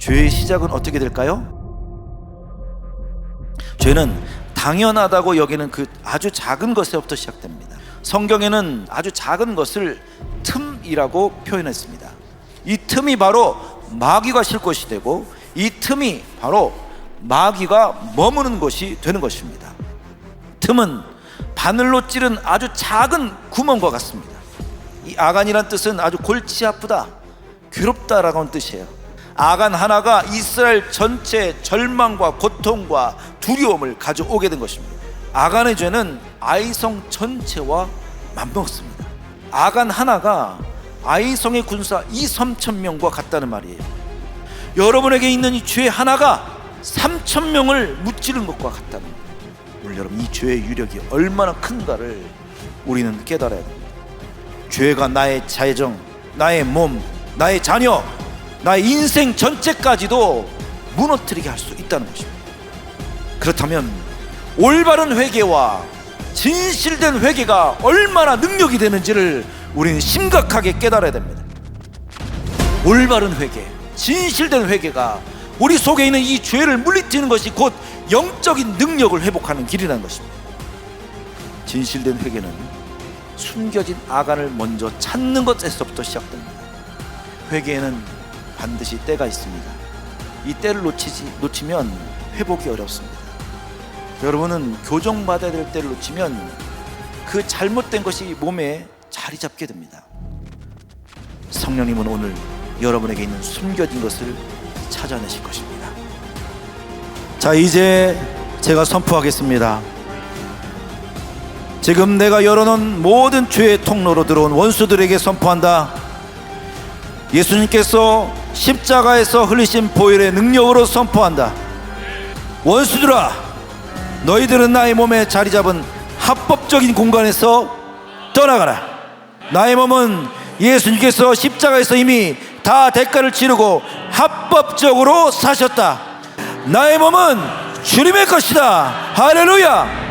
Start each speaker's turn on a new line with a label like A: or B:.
A: 죄의 시작은 어떻게 될까요? 죄는 당연하다고 여기는 그 아주 작은 것에부터 시작됩니다. 성경에는 아주 작은 것을 틈이라고 표현했습니다. 이 틈이 바로 마귀가 쉴 곳이 되고 이 틈이 바로 마귀가 머무는 곳이 되는 것입니다. 틈은 바늘로 찌른 아주 작은 구멍과 같습니다. 이 아간이란 뜻은 아주 골치 아프다, 괴롭다라고 하는 뜻이에요. 아간 하나가 이스라엘 전체 절망과 고통과 두려움을 가져오게 된 것입니다. 아간의 죄는 아이성 전체와 맞먹습니다. 아간 하나가 아이성의 군사 2, 3천 명과 같다는 말이에요. 여러분에게 있는 이 죄 하나가 3천 명을 무찌른 것과 같다는 거예요. 오늘 여러분 이 죄의 유력이 얼마나 큰가를 우리는 깨달아야 됩니다. 죄가 나의 재정, 나의 몸, 나의 자녀, 나의 인생 전체까지도 무너뜨리게 할 수 있다는 것입니다. 그렇다면 올바른 회개와 진실된 회개가 얼마나 능력이 되는지를 우리는 심각하게 깨달아야 됩니다. 올바른 회개, 진실된 회개가 우리 속에 있는 이 죄를 물리치는 것이 곧 영적인 능력을 회복하는 길이라는 것입니다. 진실된 회개는 숨겨진 아간을 먼저 찾는 것에서부터 시작됩니다. 회개에는 반드시 때가 있습니다. 이 때를 놓치지 놓치면 회복이 어렵습니다. 여러분은 교정받아야 될 때를 놓치면 그 잘못된 것이 몸에 자리 잡게 됩니다. 성령님은 오늘 여러분에게 있는 숨겨진 것을 찾아내실 것입니다. 자, 이제 제가 선포하겠습니다. 지금 내가 열어놓은 모든 죄의 통로로 들어온 원수들에게 선포한다. 예수님께서 십자가에서 흘리신 보혈의 능력으로 선포한다. 원수들아, 너희들은 나의 몸에 자리 잡은 합법적인 공간에서 떠나가라. 나의 몸은 예수님께서 십자가에서 이미 다 대가를 치르고 합법적으로 사셨다. 나의 몸은 주님의 것이다. 할렐루야.